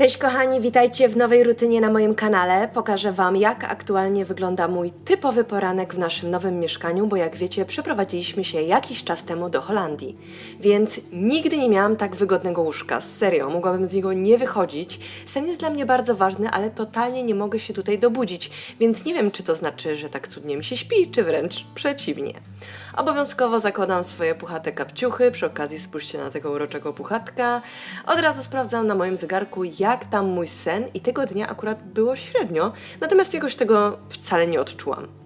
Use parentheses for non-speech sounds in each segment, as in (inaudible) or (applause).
Cześć kochani, witajcie w nowej rutynie na moim kanale. Pokażę Wam, jak aktualnie wygląda mój typowy poranek w naszym nowym mieszkaniu, bo jak wiecie, przeprowadziliśmy się jakiś czas temu do Holandii. Więc nigdy nie miałam tak wygodnego łóżka. Serio, mogłabym z niego nie wychodzić. Sen jest dla mnie bardzo ważny, ale totalnie nie mogę się tutaj dobudzić, więc nie wiem, czy to znaczy, że tak cudnie mi się śpi, czy wręcz przeciwnie. Obowiązkowo zakładam swoje puchate kapciuchy, przy okazji spójrzcie na tego uroczego puchatka. Od razu sprawdzam na moim zegarku, jak tam mój sen i tego dnia akurat było średnio, natomiast jakoś tego wcale nie odczułam.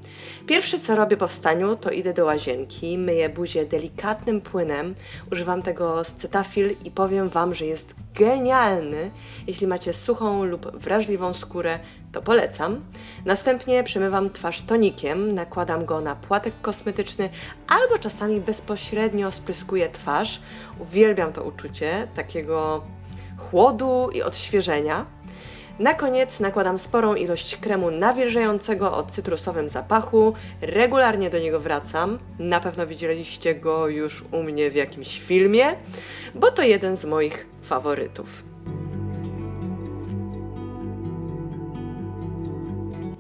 Pierwsze co robię po wstaniu, to idę do łazienki, myję buzię delikatnym płynem, używam tego z Cetaphil i powiem Wam, że jest genialny. Jeśli macie suchą lub wrażliwą skórę, to polecam. Następnie przemywam twarz tonikiem, nakładam go na płatek kosmetyczny albo czasami bezpośrednio spryskuję twarz. Uwielbiam to uczucie takiego chłodu i odświeżenia. Na koniec nakładam sporą ilość kremu nawilżającego o cytrusowym zapachu. Regularnie do niego wracam. Na pewno widzieliście go już u mnie w jakimś filmie, bo to jeden z moich faworytów.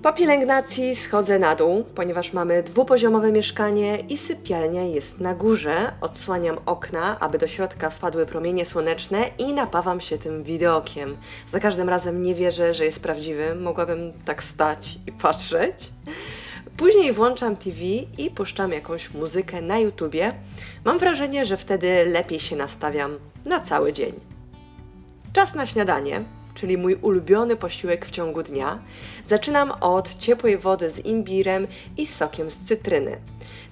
Po pielęgnacji schodzę na dół, ponieważ mamy dwupoziomowe mieszkanie i sypialnia jest na górze. Odsłaniam okna, aby do środka wpadły promienie słoneczne i napawam się tym wideokiem. Za każdym razem nie wierzę, że jest prawdziwy. Mogłabym tak stać i patrzeć. Później włączam TV i puszczam jakąś muzykę na YouTubie. Mam wrażenie, że wtedy lepiej się nastawiam na cały dzień. Czas na śniadanie, czyli mój ulubiony posiłek w ciągu dnia. Zaczynam od ciepłej wody z imbirem i sokiem z cytryny.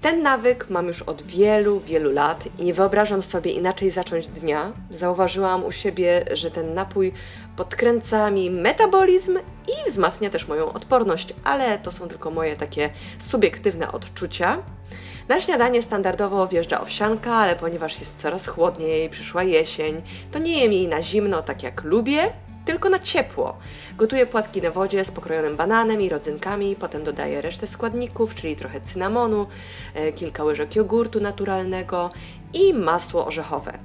Ten nawyk mam już od wielu, wielu lat i nie wyobrażam sobie inaczej zacząć dnia. Zauważyłam u siebie, że ten napój podkręca mi metabolizm i wzmacnia też moją odporność, ale to są tylko moje takie subiektywne odczucia. Na śniadanie standardowo wjeżdża owsianka, ale ponieważ jest coraz chłodniej, przyszła jesień, to nie jem jej na zimno tak jak lubię, tylko na ciepło. Gotuję płatki na wodzie z pokrojonym bananem i rodzynkami, potem dodaję resztę składników, czyli trochę cynamonu, e, kilka łyżek jogurtu naturalnego i masło orzechowe.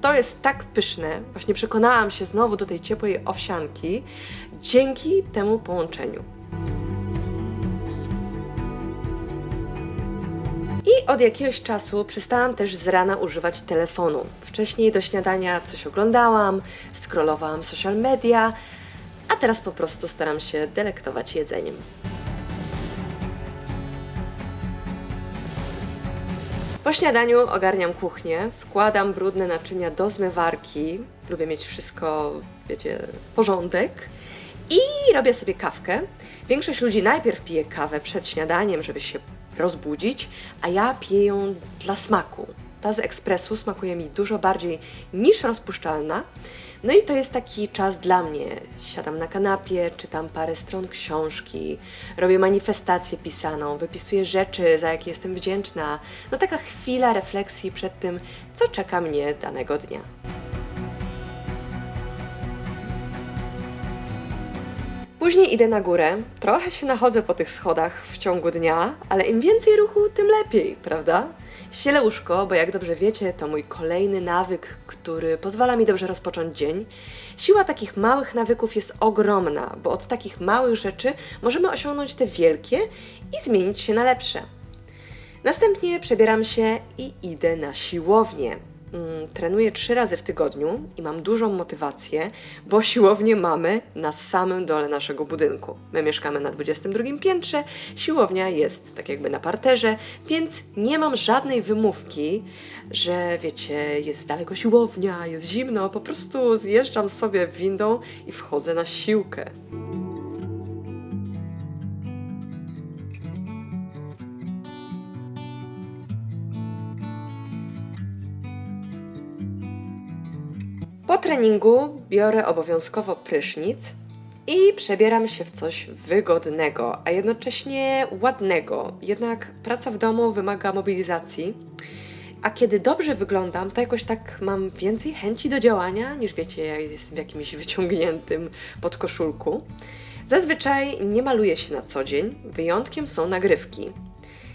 To jest tak pyszne, właśnie przekonałam się znowu do tej ciepłej owsianki dzięki temu połączeniu. Od jakiegoś czasu przestałam też z rana używać telefonu. Wcześniej do śniadania coś oglądałam, scrollowałam social media, a teraz po prostu staram się delektować jedzeniem. Po śniadaniu ogarniam kuchnię, wkładam brudne naczynia do zmywarki. Lubię mieć wszystko, wiecie, porządek. I robię sobie kawkę. Większość ludzi najpierw pije kawę przed śniadaniem, żeby się rozbudzić, a ja piję ją dla smaku. Ta z ekspresu smakuje mi dużo bardziej niż rozpuszczalna. No i to jest taki czas dla mnie. Siadam na kanapie, czytam parę stron książki, robię manifestację pisaną, wypisuję rzeczy, za jakie jestem wdzięczna. No taka chwila refleksji przed tym, co czeka mnie danego dnia. Później idę na górę, trochę się nachodzę po tych schodach w ciągu dnia, ale im więcej ruchu, tym lepiej, prawda? Ścielę łóżko, bo jak dobrze wiecie, to mój kolejny nawyk, który pozwala mi dobrze rozpocząć dzień. Siła takich małych nawyków jest ogromna, bo od takich małych rzeczy możemy osiągnąć te wielkie i zmienić się na lepsze. Następnie przebieram się i idę na siłownię. Mm, Trenuję trzy razy w tygodniu i mam dużą motywację, bo siłownię mamy na samym dole naszego budynku. My mieszkamy na 22 piętrze, siłownia jest tak jakby na parterze, więc nie mam żadnej wymówki, że wiecie, jest daleko siłownia, jest zimno, po prostu zjeżdżam sobie windą i wchodzę na siłkę. Treningu biorę obowiązkowo prysznic i przebieram się w coś wygodnego, a jednocześnie ładnego. Jednak praca w domu wymaga mobilizacji. A kiedy dobrze wyglądam, to jakoś tak mam więcej chęci do działania niż wiecie, jak jest w jakimś (laughs) wyciągniętym podkoszulku. Zazwyczaj nie maluję się na co dzień, wyjątkiem są nagrywki,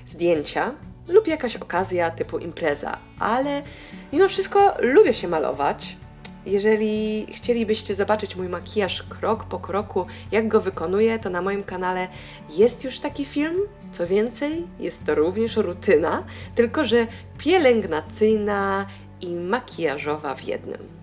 zdjęcia lub jakaś okazja typu impreza, ale mimo wszystko lubię się malować Jeżeli chcielibyście zobaczyć mój makijaż krok po kroku, jak go wykonuję, to na moim kanale jest już taki film. Co więcej, jest to również rutyna, tylko że pielęgnacyjna i makijażowa w jednym.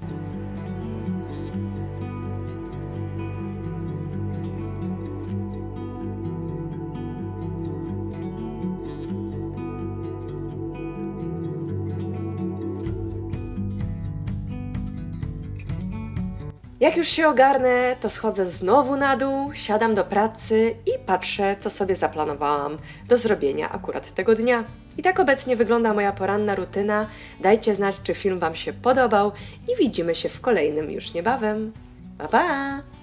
Jak już się ogarnę, to schodzę znowu na dół, siadam do pracy i patrzę, co sobie zaplanowałam do zrobienia akurat tego dnia. I tak obecnie wygląda moja poranna rutyna. Dajcie znać, czy film Wam się podobał i widzimy się w kolejnym już niebawem. Pa pa!